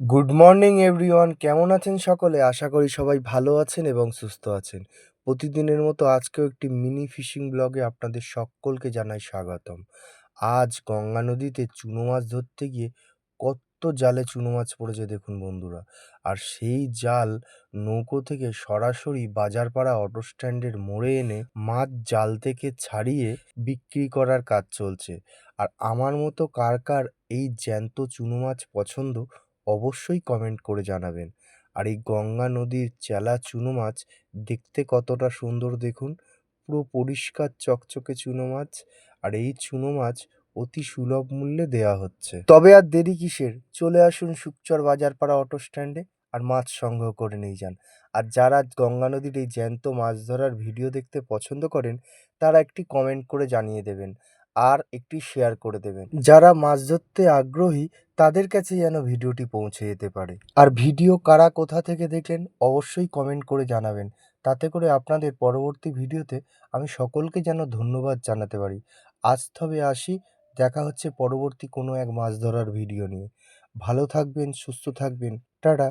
Good morning everyone কেমন আছেন সকলে? আশা করি সবাই ভালো আছেন এবং সুস্থ আছেন। প্রতিদিনের মতো আজকেও একটি মিনি ফিশিং ব্লগে আপনাদের সকলকে জানাই স্বাগতম। আজ গঙ্গা নদীতে চুনো মাছ ধরতে গিয়ে কত জালে চুনো মাছ পড়েছে দেখুন বন্ধুরা। আর সেই জাল নৌকো থেকে সরাসরি বাজারপাড়া অটো স্ট্যান্ডের মোড়ে এনে মাছ জাল থেকে ছাড়িয়ে বিক্রি করার কাজ চলছে। আর আমার মতো কার কার এই জ্যান্ত চুনো মাছ পছন্দ অবশ্যই কমেন্ট করে জানাবেন। আর এই গঙ্গা নদীর চেলা চুনো মাছ দেখতে কতটা সুন্দর দেখুন। পুরো পরিষ্কার চকচকে চুনো মাছ। আর এই চুনো মাছ অতি সুলভ মূল্যে দেওয়া হচ্ছে। তবে আর দেরি কিসের? চলে আসুন সুকচর বাজারপাড়া অটো স্ট্যান্ডে আর মাছ সংগ্রহ করে নিয়ে যান। আর যারা গঙ্গা নদীর এই জ্যান্ত মাছ ধরার ভিডিও দেখতে পছন্দ করেন, তারা একটি কমেন্ট করে জানিয়ে দেবেন। আর একটি শেয়ার করে দেবেন। যারা মাছ ধরতে আগ্রহী তাদের কাছে যেন ভিডিওটি পৌঁছে যেতে পারে। আর ভিডিও কারা কোথা থেকে দেখলেন অবশ্যই কমেন্ট করে জানাবেন। তাতে করে আপনাদের পরবর্তী ভিডিওতে আমি সকলকে যেন ধন্যবাদ জানাতে পারি। আজ তবে আসি, দেখা হচ্ছে পরবর্তী কোনো এক মাছ ধরার ভিডিও নিয়ে। ভালো থাকবেন, সুস্থ থাকবেন। টাটা।